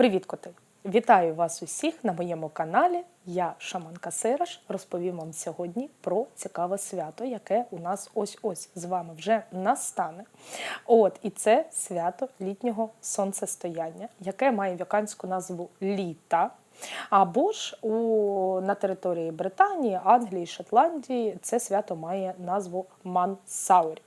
Привіт, коти! Вітаю вас усіх на моєму каналі. Я Шаманка Сераш. Розповім вам сьогодні про цікаве свято, яке у нас ось-ось з вами вже настане. От і це свято літнього сонцестояння, яке має віканську назву літа. Або ж у, на території Британії, Англії, Шотландії це свято має назву Мансаурі.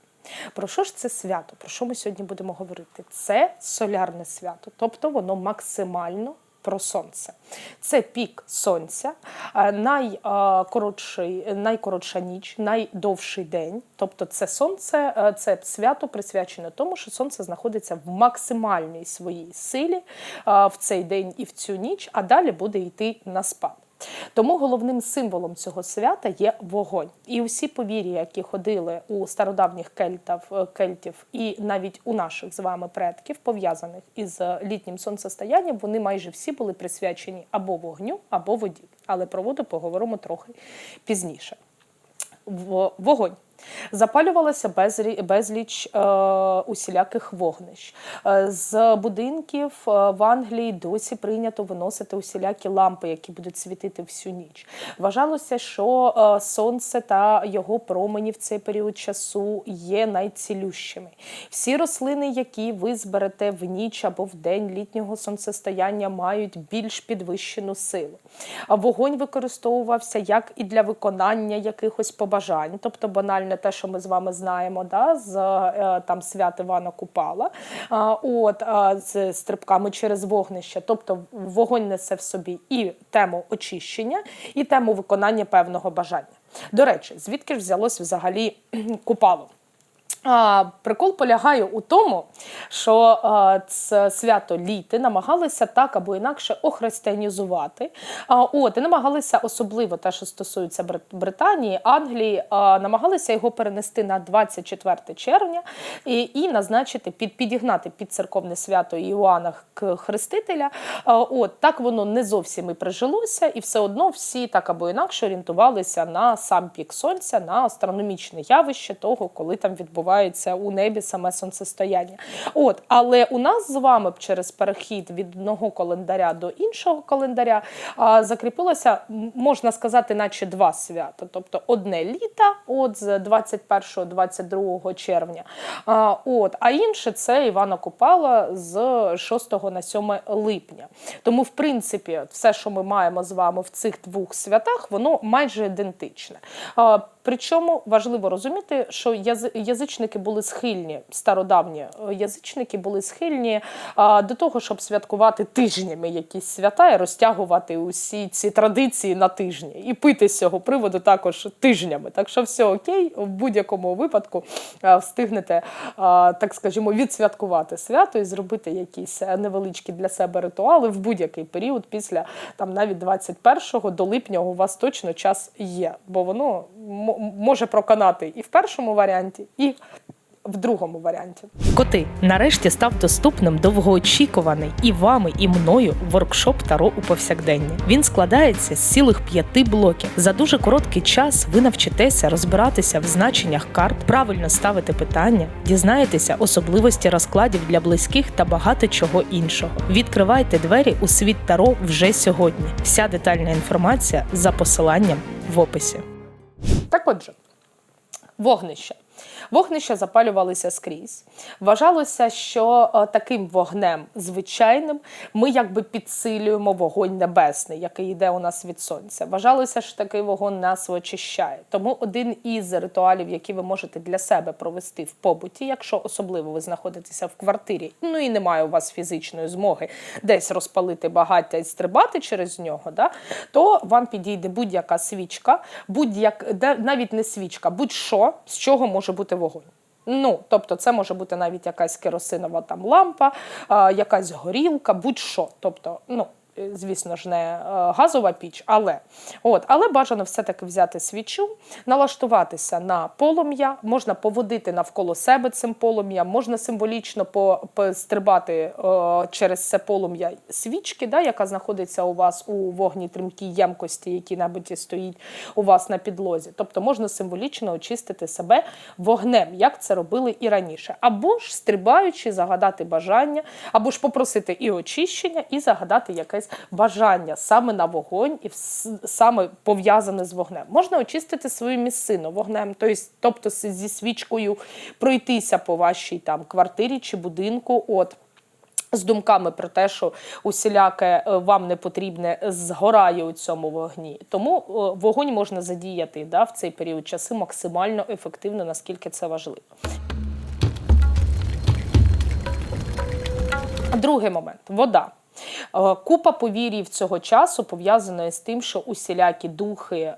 Про що ж це свято? Про що ми сьогодні будемо говорити? Це солярне свято, тобто воно максимально про сонце. Це пік сонця, е, найкоротший, найкоротша ніч, найдовший день. Тобто, це сонце, е, це свято присвячено тому, що сонце знаходиться в максимальній своїй силі е, в цей день і в цю ніч, а далі буде йти на спад. Тому головним символом цього свята є вогонь. І усі повір'я, які ходили у стародавніх кельтів, кельтів і навіть у наших з вами предків, пов'язаних із літнім сонцестоянням, вони майже всі були присвячені або вогню, або воді. Але про воду поговоримо трохи пізніше. В- Вогонь. Запалювалося безліч е, усіляких вогнищ. Е, з будинків е, в Англії досі прийнято виносити усілякі лампи, які будуть світити всю ніч. Вважалося, що сонце та його промені в цей період часу є найцілющими. Всі рослини, які ви зберете в ніч або в день літнього сонцестояння, мають більш підвищену силу. Вогонь використовувався як і для виконання якихось побажань, тобто банальне те, що ми з вами знаємо, да, з е, там свят Івана Купала, от з стрибками через вогнище. Тобто вогонь несе в собі і тему очищення, і тему виконання певного бажання. До речі, звідки ж взялось взагалі купало? А, прикол полягає у тому, що а, це свято літи намагалися так або інакше охристиянізувати. А, от, і намагалися особливо те, що стосується Британії, Англії, а, намагалися його перенести на 24 червня і, і назначити під підігнати під церковне свято Іоанна Хрестителя. А, от так воно не зовсім і прижилося, і все одно всі так або інакше орієнтувалися на сам пік сонця, на астрономічне явище того, коли там відбувається у небі саме сонцестояння. От, але у нас з вами через перехід від одного календаря до іншого календаря а, закріпилося, можна сказати, наче два свята. Тобто одне літа, от з 21-22 червня. А, от, а інше це Івана Купала з 6 на 7 липня. Тому, в принципі, все, що ми маємо з вами в цих двох святах, воно майже ідентичне. Причому важливо розуміти, що язи- язичники були схильні, стародавні е, язичники були схильні а, до того, щоб святкувати тижнями якісь свята і розтягувати усі ці традиції на тижні. І пити з цього приводу також тижнями. Так що все окей, в будь-якому випадку а, встигнете, так скажімо, відсвяткувати свято і зробити якісь е, невеличкі для себе ритуали в будь-який період після там навіть 21 до липня у вас точно час є, бо воно може проканати і в першому варіанті, і в другому варіанті. Коти нарешті став доступним довгоочікуваний і вами, і мною воркшоп Таро у повсякденні. Він складається з цілих п'яти блоків. За дуже короткий час ви навчитеся розбиратися в значеннях карт, правильно ставити питання, дізнаєтеся особливості розкладів для близьких та багато чого іншого. Відкривайте двері у світ Таро вже сьогодні. Вся детальна інформація за посиланням в описі. Так отже, вогнище. Вогнища запалювалися скрізь. Вважалося, що е, таким вогнем звичайним ми якби підсилюємо вогонь небесний, який йде у нас від сонця. Вважалося, що такий вогонь нас очищає. Тому один із ритуалів, які ви можете для себе провести в побуті, якщо особливо ви знаходитеся в квартирі, ну і немає у вас фізичної змоги десь розпалити багаття і стрибати через нього, да, то вам підійде будь-яка свічка, будь-як навіть не свічка, будь-що, з чого може бути вогонь. Ну, тобто, це може бути навіть якась керосинова там лампа, якась горілка, будь-що. Тобто, ну, звісно ж, не е, газова піч, але от, але бажано все-таки взяти свічу, налаштуватися на полум'я, можна поводити навколо себе цим полум'ям, можна символічно пострибати е, через це полум'я свічки, да, яка знаходиться у вас у вогнітримкій ємкості, які небудь стоїть у вас на підлозі. Тобто можна символічно очистити себе вогнем, як це робили і раніше. Або ж стрибаючи, загадати бажання, або ж попросити і очищення, і загадати якесь бажання саме на вогонь і саме пов'язане з вогнем. Можна очистити свою місцину вогнем, тобто, зі свічкою пройтися по вашій там квартирі чи будинку. От. З думками про те, що усіляке е, вам не потрібне згорає у цьому вогні. Тому е, вогонь можна задіяти да, в цей період часу максимально ефективно, наскільки це важливо. Другий момент вода. Е, Купа повір'їв цього часу пов'язана з тим, що усілякі духи е,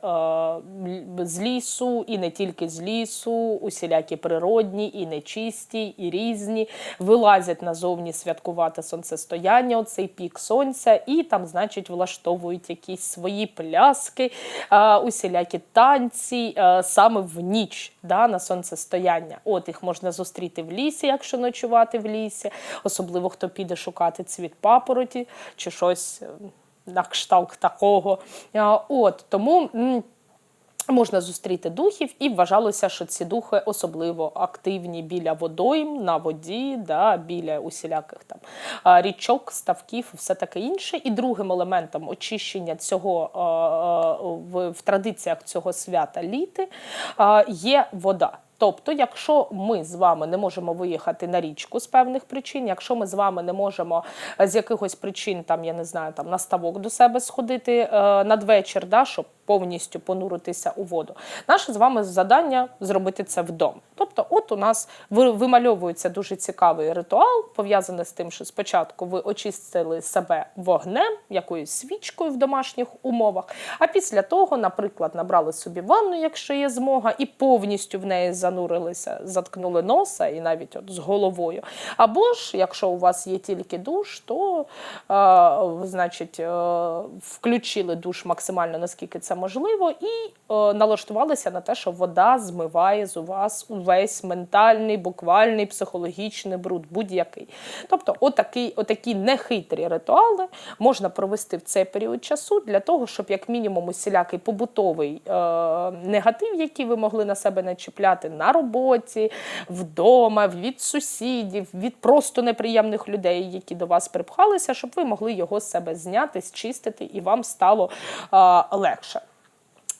з лісу, і не тільки з лісу, усілякі природні, і нечисті, і різні, вилазять назовні святкувати сонцестояння, оцей пік сонця, і там, значить, влаштовують якісь свої пляски, е, усілякі танці саме в ніч да, на сонцестояння. От їх можна зустріти в лісі, якщо ночувати в лісі, особливо хто піде шукати цвіт папороті чи щось е, на кшталт такого. Е, От тому. Можна зустріти духів, і вважалося, що ці духи особливо активні біля водойм, на воді, да, біля усіляких там річок, ставків, все таке інше. І другим елементом очищення цього а, в, в традиціях цього свята літи є вода. Тобто, якщо ми з вами не можемо виїхати на річку з певних причин, якщо ми з вами не можемо е, з якихось причин, там я не знаю, там на ставок до себе сходити е, надвечір, да, щоб повністю понуритися у воду, наше з вами завдання зробити це вдома. Тобто, от у нас вимальовується дуже цікавий ритуал, пов'язаний з тим, що спочатку ви очистили себе вогнем, якоюсь свічкою в домашніх умовах, а після того, наприклад, набрали собі ванну, якщо є змога, і повністю в неї занурилися, заткнули носа і навіть от з головою. Або ж, якщо у вас є тільки душ, то е, значить, е, включили душ максимально наскільки це можливо, і е, налаштувалися на те, що вода змиває з вас увесь ментальний, буквальний, психологічний бруд, будь-який. Тобто, отакий, отакі нехитрі ритуали можна провести в цей період часу для того, щоб як мінімум усілякий побутовий е, негатив, який ви могли на себе начіпляти на роботі, вдома, від сусідів, від просто неприємних людей, які до вас припхалися, щоб ви могли його з себе зняти, зчистити, і вам стало е, легше.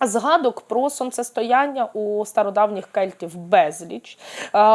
Згадок про сонцестояння у стародавніх кельтів безліч.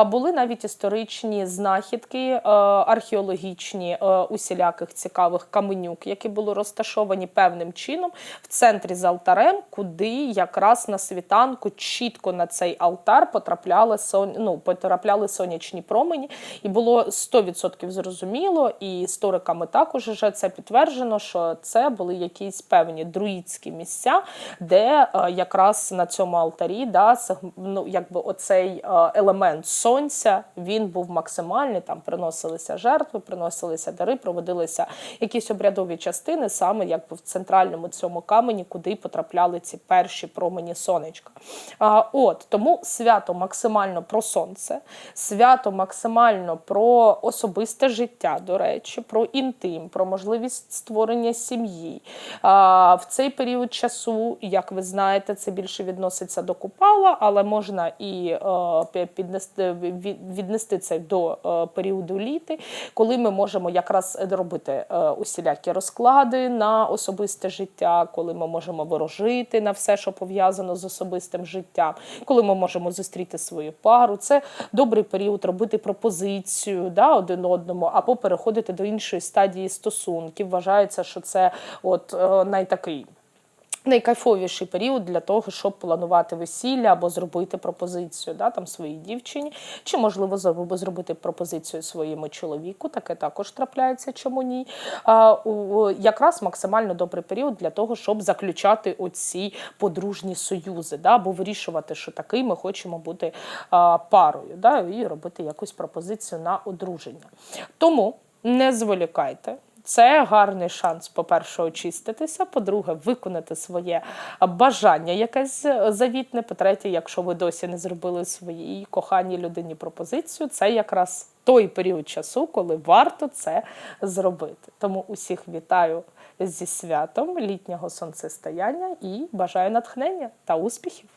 Були навіть історичні знахідки, е, археологічні е, усіляких цікавих каменюк, які були розташовані певним чином в центрі з алтарем, куди якраз на світанку чітко на цей алтар потрапляли сон... ну, потрапляли сонячні промені, і було 100% зрозуміло, і істориками також вже це підтверджено, що це були якісь певні друїдські місця, де якраз на цьому алтарі да, ну, якби оцей е, елемент сонця він був максимальний. Там приносилися жертви, приносилися дари, проводилися якісь обрядові частини, саме якби в центральному цьому камені, куди потрапляли ці перші промені сонечка. От тому свято максимально про сонце, свято максимально про особисте життя, до речі, про інтим, про можливість створення сім'ї. В цей період часу, як ви знаєте, це більше відноситься до купала, але можна і е, піднести віднести це до е, періоду літи, коли ми можемо якраз робити е, усілякі розклади на особисте життя, коли ми можемо ворожити на все, що пов'язано з особистим життям, коли ми можемо зустріти свою пару. Це добрий період робити пропозицію да, один одному, або переходити до іншої стадії стосунків. Вважається, що це от е, найтакий. Найкайфовіший період для того, щоб планувати весілля або зробити пропозицію да, там, своїй дівчині, чи можливо зроб- зробити пропозицію своєму чоловіку. Таке також трапляється, чому ні. А, у, якраз максимально добрий період для того, щоб заключати оці подружні союзи, да, або вирішувати, що такий ми хочемо бути а, парою, да, і робити якусь пропозицію на одруження. Тому не зволікайте. Це гарний шанс, по-перше, очиститися, по-друге, виконати своє бажання якесь завітне. По-третє, якщо ви досі не зробили своїй коханій людині пропозицію, це якраз той період часу, коли варто це зробити. Тому усіх вітаю зі святом літнього сонцестояння і бажаю натхнення та успіхів.